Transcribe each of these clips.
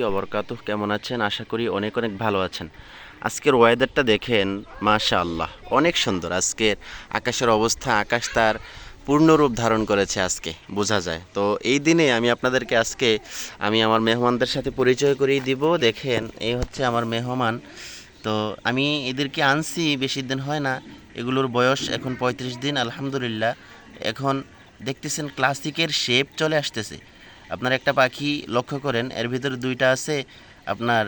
অবরকাত। কেমন আছেন? আশা করি অনেক অনেক ভালো আছেন। আজকের ওয়েদারটা দেখেন মাশা আল্লাহ অনেক সুন্দর। আজকের আকাশের অবস্থা, আকাশ তার পূর্ণরূপ ধারণ করেছে আজকে, বোঝা যায়। তো এই দিনে আমি আপনাদেরকে আজকে, আমি আমার মেহমানদের সাথে পরিচয় করিয়ে দিব। দেখেন, এই হচ্ছে আমার মেহমান। তো আমি এদেরকে আনছি, বেশি দিন হয় না। এগুলোর বয়স এখন পঁয়ত্রিশ দিন, আলহামদুলিল্লাহ। এখন দেখতেছেন ক্লাসিকের শেপ চলে আসতেছে। আপনার একটা পাখি লক্ষ্য করেন, এর ভিতরে দুইটা আছে আপনার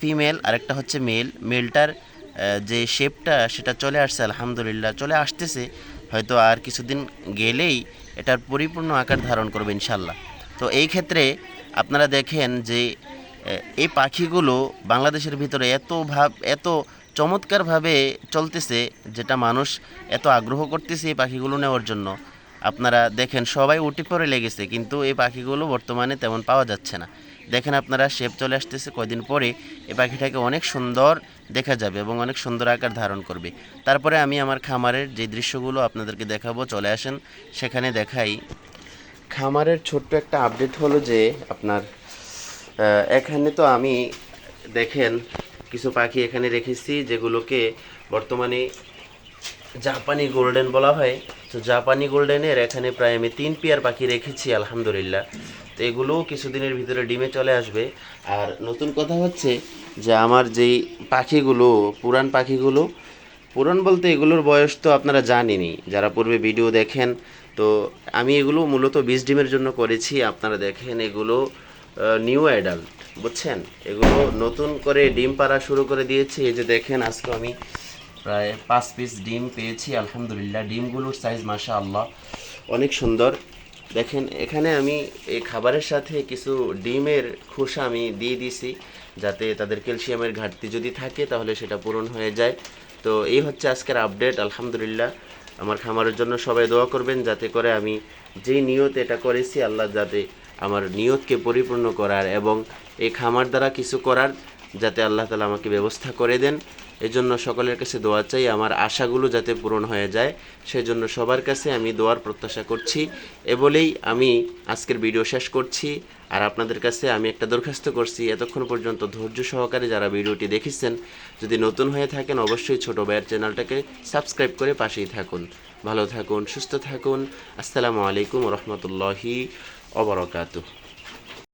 ফিমেল আর একটা হচ্ছে মেল মেলটার যে শেপটা সেটা চলে আসছে, আলহামদুলিল্লাহ, চলে আসতেছে। হয়তো আর কিছুদিন গেলেই এটার পরিপূর্ণ আকার ধারণ করবে ইনশাল্লাহ তো এই ক্ষেত্রে আপনারা দেখেন যে এই পাখিগুলো বাংলাদেশের ভিতরে এত ভাব, এত চমৎকারভাবে চলতেছে, যেটা মানুষ এত আগ্রহ করতেছে এই পাখিগুলো নেওয়ার জন্য। আপনারা দেখেন, সবাই উঠে পড়ে লেগেছে, কিন্তু এই পাখিগুলো বর্তমানে তেমন পাওয়া যাচ্ছে না। দেখেন আপনারা, শেপ চলে আসতেছে, কয়দিন পরে এই পাখিটাকে অনেক সুন্দর দেখা যাবে এবং অনেক সুন্দর আকার ধারণ করবে। তারপরে আমি আমার খামারের যে দৃশ্যগুলো আপনাদেরকে দেখাবো, চলে আসেন, সেখানে দেখাই। খামারের ছোট্ট একটা আপডেট হলো যে, আপনার এখানে তো আমি দেখেন, কিছু পাখি এখানে রেখেছি, যেগুলোকে বর্তমানে জাপানি গোল্ডেন বলা হয়। তো জাপানি গোল্ডেনের এখানে প্রায় আমি তিন পেয়ার পাখি রেখেছি, আলহামদুলিল্লাহ। তো এগুলোও কিছুদিনের ভিতরে ডিমে চলে আসবে। আর নতুন কথা হচ্ছে যে আমার যেই পাখিগুলো, পুরান পাখিগুলো, পুরান বলতে এগুলোর বয়স তো আপনারা জানেনই। যারা পূর্বে ভিডিও দেখেন, তো আমি এগুলো মূলত বিষ ডিমের জন্য করেছি। আপনারা দেখেন এগুলো নিউ অ্যাডাল্ট বুঝছেন? এগুলো নতুন করে ডিম পাড়া শুরু করে দিয়েছি। এই যে দেখেন, আজকে আমি প্রায় পাঁচ পিস ডিম পেয়েছি, আলহামদুলিল্লাহ। ডিমগুলোর সাইজ মাসা আল্লাহ অনেক সুন্দর। দেখেন, এখানে আমি এই খাবারের সাথে কিছু ডিমের খোসা আমি দিয়ে দিছি যাতে তাদের ক্যালসিয়ামের ঘাটতি যদি থাকে, তাহলে সেটা পূরণ হয়ে যায়। তো এই হচ্ছে আজকের আপডেট আলহামদুলিল্লাহ। আমার খামারের জন্য সবাই দোয়া করবেন, যাতে করে আমি যেই নিয়ত এটা করেছি, আল্লাহ যাতে আমার নিয়তকে পরিপূর্ণ করার এবং এই খামার দ্বারা কিছু করার, যাতে আল্লাহ তালা আমাকে ব্যবস্থা করে দেন। এজন্য সকলের কাছে দোয়া চাই, আমার আশাগুলো যাতে পূরণ হয়ে যায়, সেজন্য সবার কাছে আমি দোয়ার প্রত্যাশা করছি। এ বলেই আমি আজকের ভিডিও শেষ করছি। আর আপনাদের কাছে আমি একটা দরখাস্ত করছি, এতক্ষণ পর্যন্ত ধৈর্য সহকারে যারা ভিডিওটি দেখেছেন, যদি নতুন হয়ে থাকেন অবশ্যই ছোট ভাইয়ের চ্যানেলটাকে সাবস্ক্রাইব করে পাশেই থাকুন। ভালো থাকুন, সুস্থ থাকুন। আসসালামু আলাইকুম রহমতুল্লাহি অবরকাতু